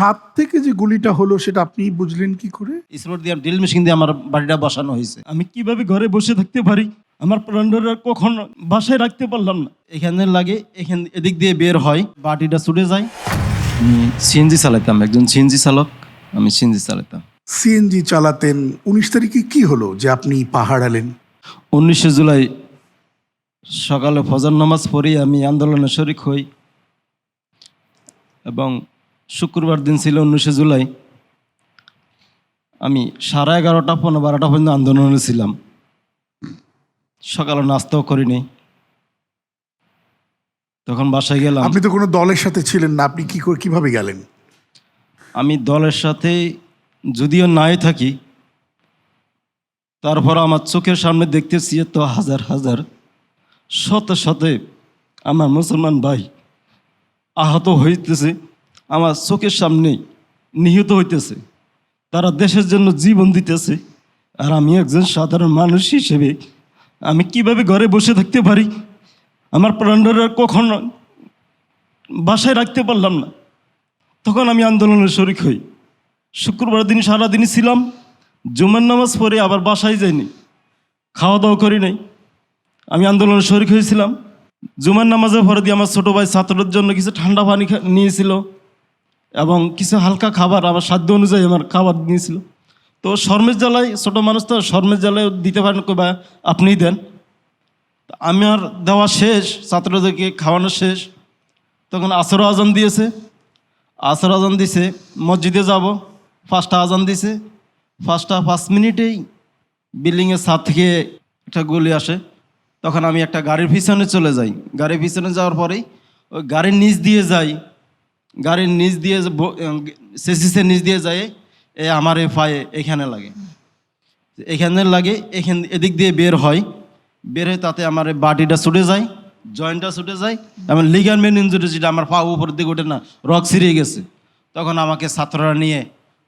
ছাদ থেকে যে গুলিটা হলো সেটা আপনি বুঝলেন কি করে? স্পোর্ট দিয়ে ড্রিল মেশিন দিয়ে আমার বাড়িটা বসানো হয়েছে। আমি কীভাবে ঘরে বসে থাকতে পারি? আমার প্রাণরা কখন বাসায় রাখতে পারলাম না। এখানে লাগে এখান এদিক দিয়ে বের হয় বাটিটা ছুটে যায়। আমি সিএনজি চালাতাম একজন সিএনজি চালক আমি সিএনজি চালাতাম। সিএনজি চালাতেন উনিশ তারিখে কি হলো যে আপনি পাহাড় আলেন? উনিশে জুলাই সকালে ফজর নামাজ পড়ি আমি আন্দোলনে শরিক হই। এবং শুক্রবার দিন ছিল উনিশে জুলাই। আমি সাড়ে এগারোটা পনেরো বারোটা পর্যন্ত আন্দোলনে ছিলাম। সকালে নাস্তাও করিনি। তখন বাসায় গেলাম। আপনি তো কোনো দলের সাথে ছিলেন না আপনি কি করে কীভাবে গেলেন? আমি দলের সাথে যদিও নাই থাকি তারপর আমার চোখের সামনে দেখতেছি তো হাজার হাজার শত শতে আমার মুসলমান ভাই আহত হইতেছে। আমার চোখের সামনেই নিহত হইতেছে। তারা দেশের জন্য জীবন দিতেছে। আর আমি একজন সাধারণ মানুষ হিসেবে আমি কীভাবে ঘরে বসে থাকতে পারি? আমার প্রাণরা কখন বাসায় রাখতে পারলাম না। তখন আমি আন্দোলনের শরিক হই। শুক্রবার দিন সারাদিনই ছিলাম। জুমার নামাজ পড়ে আবার বাসায় যাইনি। খাওয়া দাওয়া করি নাই। আমি আন্দোলনের শরিক হয়েছিলাম। জুমার নামাজের পরে দিয়ে আমার ছোটো ভাই ছাত্রদের জন্য কিছু ঠান্ডা পানি নিয়েছিল। এবং কিছু হালকা খাবার, আমার সাধ্য অনুযায়ী আমার খাবার নিয়েছিল। তো শর্মের জ্বালায়, ছোটো মানুষ তো শর্মের জ্বালায় দিতে পারেন বা আপনিই দেন। আমার দেওয়া শেষ, ছাত্রদেরকে খাওয়ানো শেষ। তখন আসর আজান দিয়েছে। আসর আজান দিছে, মসজিদে যাব। ফার্স্টটা আজান দিছে। পাঁচটা পাঁচ মিনিটেই বিল্ডিংয়ের ছাদ থেকে একটা গুলি আসে। তখন আমি একটা গাড়ির পিছনে চলে যাই। গাড়ির পিছনে যাওয়ার পরেই ওই গাড়ির নিচ দিয়ে যাই। গাড়ির নিচ দিয়ে সেসিসের নিচ দিয়ে যায়, এ আমার এ পায়ে এখানে লাগে। এখানে লাগে, এখান, এদিক দিয়ে বের হয়। বের হয়ে তাতে আমার বাটিটা ছুটে যায়, জয়েন্টটা ছুটে যায়, এবং লিগারমেন্ট ইঞ্জুরি যেটা আমার পা উপর দিকে ওঠে না রক ছিঁড়ে গেছে। তখন আমাকে ছাত্ররা নিয়ে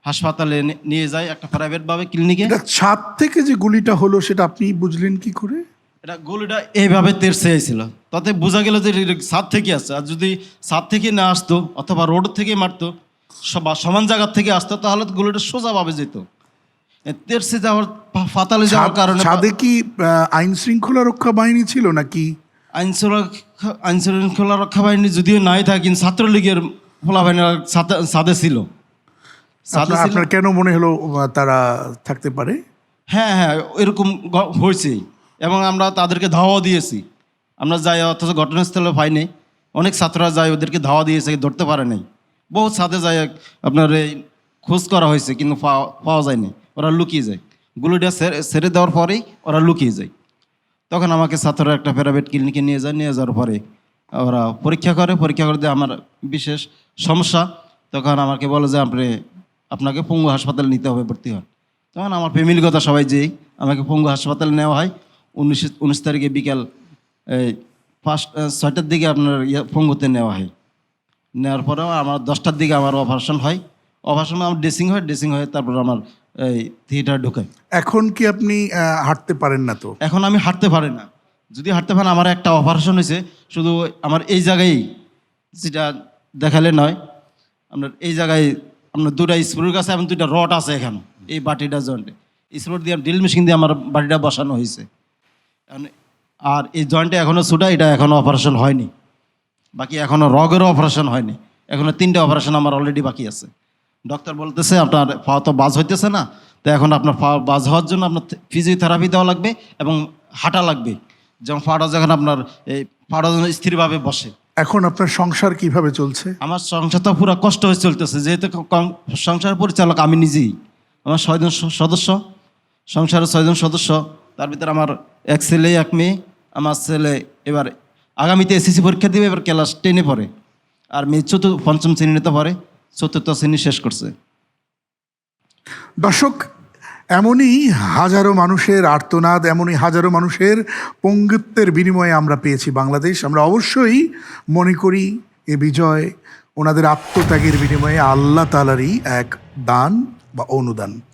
হাসপাতালে নিয়ে যায় একটা প্রাইভেটভাবে ক্লিনিকে ছাদ থেকে যে গুলিটা হলো, সেটা আপনি বুঝলেন কি করে? এটা গুলিটা এইভাবে তেরছে আইছিল। তাতে বোঝা গেল যে ছাদ থেকে আসছে। আর যদি ছাদ থেকে না আসতো অথবা রোড থেকে মারতো সব- বা সমান জায়গার থেকে আসতো তাহলে তো গুলিটা সোজাভাবে যেত। তেরছে যাওয়ার ফাতালে যাওয়ার কারণে ছাদে কি আইন শৃঙ্খলা রক্ষা বাহিনী ছিল নাকি? আইন শৃঙ্খলা রক্ষা বাহিনী যদিও নাই থাকে কিন্তু ছাত্রলীগের ফোলা বাহিনী সাদে ছিল। আপনার কেন মনে হলো তারা থাকতে পারে? হ্যাঁ হ্যাঁ এরকম হয়েছে। এবং আমরা তাদেরকে ধাওয়া দিয়েছি। আমরা যাই, অথচ ঘটনাস্থলে পাইনি অনেক ছাত্ররা যায় ওদেরকে ধাওয়া দিয়েছে, ধরতে পারে নাই। বহু ছাদে যায় আপনার এই খোঁজ করা হয়েছে, কিন্তু পাওয়া পাওয়া যায়নি। ওরা লুকিয়ে যায়। গুলিটা ছেড়ে দেওয়ার পরেই ওরা লুকিয়ে যায়। তখন আমাকে ছাত্ররা একটা প্রাইভেট ক্লিনিকে নিয়ে যায়, নিয়ে যাওয়ার পরে ওরা পরীক্ষা করে পরীক্ষা করে দিয়ে আমার বিশেষ সমস্যা। তখন আমাকে বলে যে, আপনি, আপনাকে পঙ্গু হাসপাতালে নিতে হবে, ভর্তি হন। তখন আমার ফ্যামিলির কথা সবাই যেই, আমাকে পঙ্গু হাসপাতালে নেওয়া হয়। উনিশ উনিশ তারিখে বিকাল এই ফার্স্ট ছয়টার দিকে আপনার ইয়ে পঙ্গুতে নেওয়া হয়। নেওয়ার পরেও আমার দশটার দিকে আমার অপারেশন হয়। অপারেশন আমার ড্রেসিং হয় ড্রেসিং হয়ে তারপর আমার এই থিয়েটার ঢুকায় এখন কি আপনি হাঁটতে পারেন না তো? এখন আমি হাঁটতে পারি না। যদি হাঁটতে পারেন আমার একটা অপারেশন হয়েছে। শুধু আমার এই জায়গায় যেটা দেখালে নয় আপনার এই জায়গায় আপনার দুটা স্প্রুর কাছে এবং দুটা রড আছে এখানে এই বাটিটা জয়েন্টে। স্প্রুট দিয়ে ড্রিল মেশিন দিয়ে আমার বাটিটা বসানো হয়েছে। আর এই জয়েন্টে এখনও ছুটা এটা এখনও অপারেশন হয়নি। বাকি এখনও রগেরও অপারেশন হয়নি। এখনও তিনটে অপারেশন আমার অলরেডি বাকি আছে। ডক্টর বলতেছে আপনার পা তো বাজ হইতেছে না। তো এখন আপনার পা বাজ হওয়ার জন্য আপনার ফিজিওথেরাপি দেওয়া লাগবে এবং হাঁটা লাগবে। যেমন পাটা যখন আপনার এই পাটা যেন স্থিরভাবে বসে। এখন আপনার সংসার কীভাবে চলছে? আমার সংসারটা পুরো কষ্ট হয়ে চলতেছে। যেহেতু সংসার পরিচালক আমি নিজেই। আমার ছয়জন সদস্য। সংসারের ছয়জন সদস্য। তার ভিতরে আমার এক ছেলে, এক মেয়ে, আমার ছেলে এবার আগামীতে এসএসসি পরীক্ষা দিবে, এবার ক্লাস টেনে পড়ে। আর মেয়ে চতুর্থ, পঞ্চম শ্রেণীতে পড়ে, চতুর্থ শ্রেণি শেষ করছে। দর্শক, এমনই হাজারো মানুষের আর্তনাদ, এমনই হাজারো মানুষের পঙ্গুত্বের বিনিময়ে আমরা পেয়েছি বাংলাদেশ। আমরা অবশ্যই মনে করি এ বিজয় ওনাদের আত্মত্যাগের বিনিময়ে আল্লাহ তালারই এক দান বা অনুদান।